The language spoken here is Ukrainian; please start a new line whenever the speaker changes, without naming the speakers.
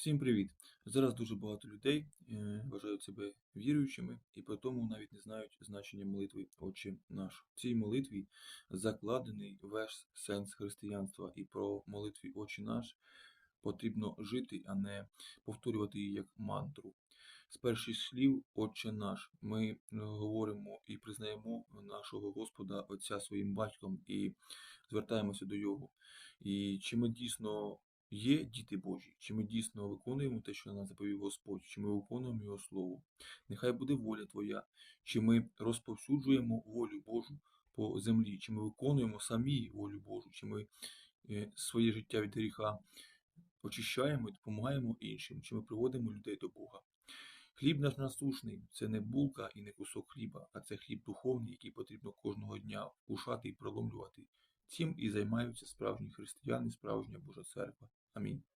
Всім привіт! Зараз дуже багато людей е, вважають себе віруючими і при тому навіть не знають значення молитви Отче наш. В цій молитві закладений весь сенс християнства, і про молитві Отче наш потрібно жити, а не повторювати її як мантру. З перших слів Отче наш ми е, говоримо і признаємо нашого Господа Отця своїм батьком і звертаємося до Його. І чи ми дійсно є діти Божі, чи ми дійсно виконуємо те, що нам заповів Господь, чи ми виконуємо Його Слово. Нехай буде воля Твоя, чи ми розповсюджуємо волю Божу по землі, чи ми виконуємо самі волю Божу, чи ми е, своє життя від гріха очищаємо і допомагаємо іншим, чи ми приводимо людей до Бога. Хліб наш насушний це не булка і не кусок хліба, а це хліб духовний, який потрібно кожного дня вкушати і проломлювати. Цим і займаються справжні християни, справжня Божа церква. Амінь.